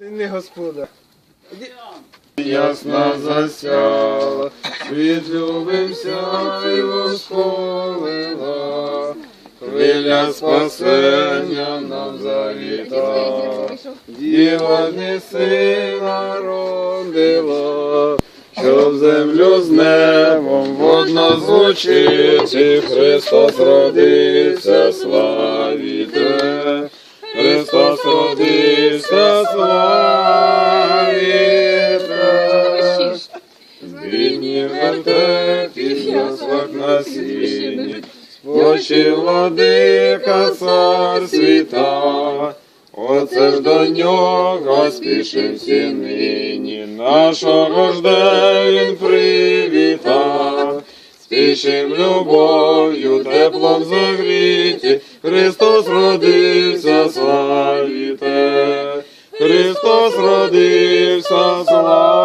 Не Господа. Ясна засяла, світ любимся і восхолила, хвиля спасення нам завітала, діва не сина родила, щоб землю з небом водно звучити, Христос родився, славіте, Родився, славіте. Бідні вертепі, яслах на сіні, спочив владика цар світа. Оце ж до нього спішим всі нині, нашого жде він привітав. Спішим любов'ю, теплом загріті, Христос родився, славіте. Христос родився, славіте.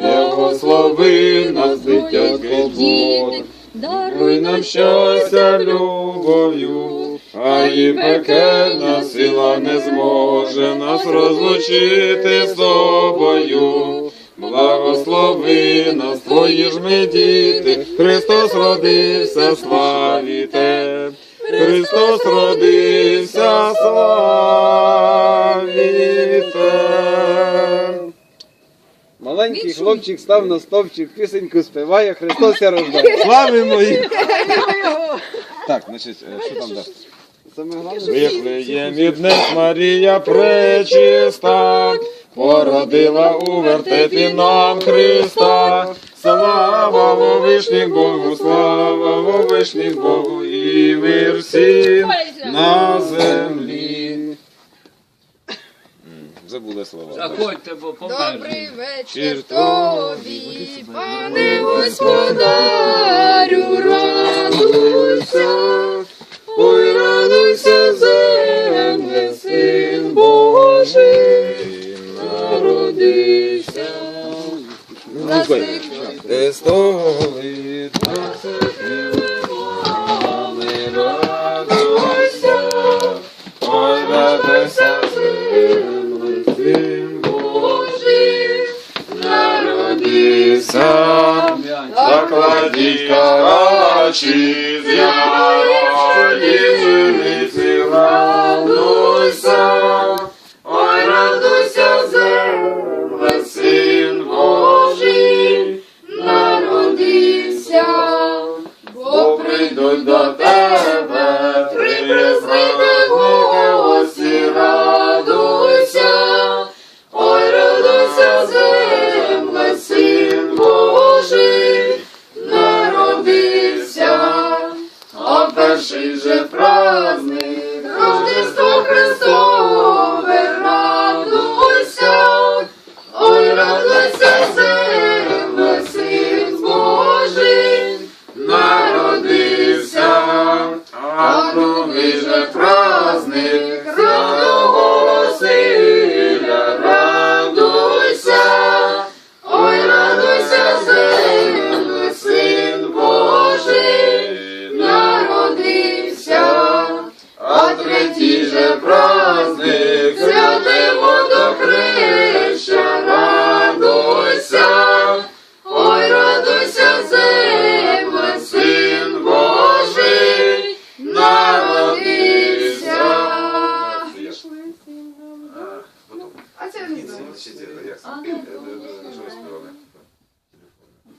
Благослови нас, дитятко Бог, даруй нам щастя любов'ю, а і пекельна сила не зможе нас розлучити з тобою. Нас, твої ж ми діти, Христос родився, славіте. Христос родився, славіте. Маленький хлопчик став на стовпчик, пісеньку співає, Христос я рождає. Слави мої! Так, значить, е, що там далі? Вифлеєм Марія пречиста, породила у вертепі нам Христа. Слава во вишніх Богу, слава во вишніх Богу і мир всім на землі. Забули слова. Заходьте, бо померли. Добрий вечір тобі, пане господарю, радуйся, Настиг Христові радуйся, ой, радуйся, син Божий, народився. Закладіть карачі, з прийдуть до тебе, признайте гості, радуйся, ой, радуйся, земле, син Божий, народився, а перший же праздник,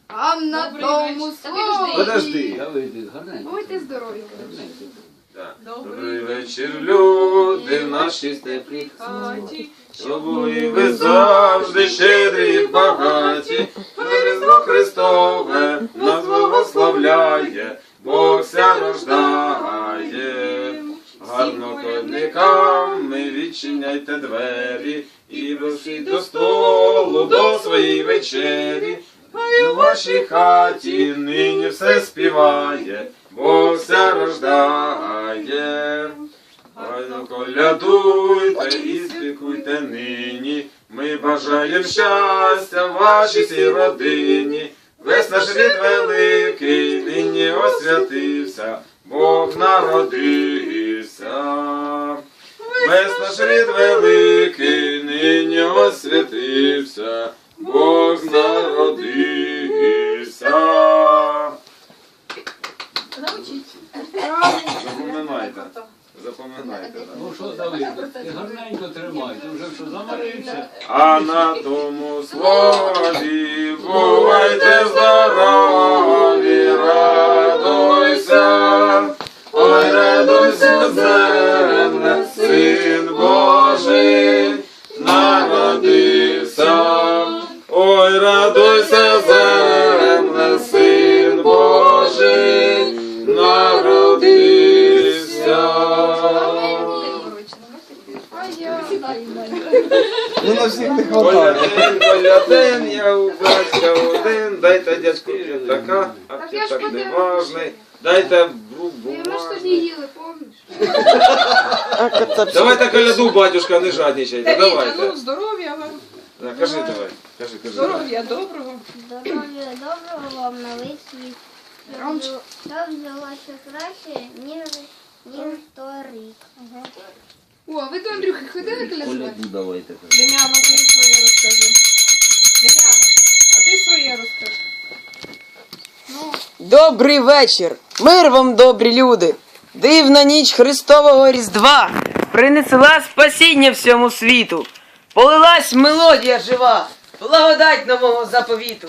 А на тому слові. Подожди. Я вийду гарненько. Будьте здорові. Добрий вечір, люди в нашій теплій хаті, щоб були ви завжди щедрі і багаті, Різдво Христове нас благословляє, Бог ся рождає. Гарно кодниками відчиняйте двері, і вишіть до столу до своєї вечері. Хай у вашій хаті нині все співає, Бог ся рождає. Файно колядуйте і спікуйте нині. Ми бажаємо щастя вашій всій родині. Весь наш рід великий нині освятився, Бог народився. Рід великий, нині освятився, Бог народився. Запоминайте. Запоминайте. Ну що, Давид, ти гарненько тримай, ти вже що замарився? А на тому слові бувайте здорові, радуйся, земле, син Божий народився. Ну на всіх не хватає. Колядин, колядин, я у батька один, дайте дядьку п'ятака, а Так п'ятак не важний. Дайте Ми ж бумажний. тоді їли, помніш? Давайте коляду, батюшка, не жадничайте, Та давайте. ну здоров'я вам, Да, Кажи давай, кажи, кажи. давай. здоров'я доброго. Здоров'я доброго вам на весь світ. Громче. Щоб взялося краще, ніж, ніж торік. О, а ви до Андрюхи ходили колядувати? Дем'яна, ти своє розкажи. Дем'яна, а ти своє розкажи. Добрий вечір! Мир вам, добрі люди! Дивна ніч Христового Різдва принесла спасіння всьому світу. Полилась мелодія жива, благодать нового заповіту.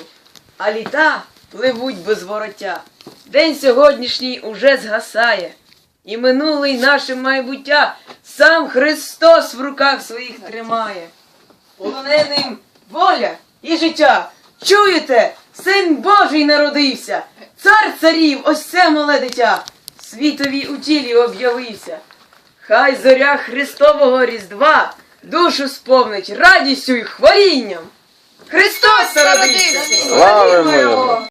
А літа пливуть без вороття. День сьогоднішній уже згасає. І минулий наше майбуття сам Христос в руках своїх тримає. Полоненим воля і життя. Чуєте? Син Божий народився, цар царів, ось це мале дитя, світові у тілі об'явився. Хай зоря Христового Різдва душу сповнить радістю й хвалінням. Христос народився! Слава його!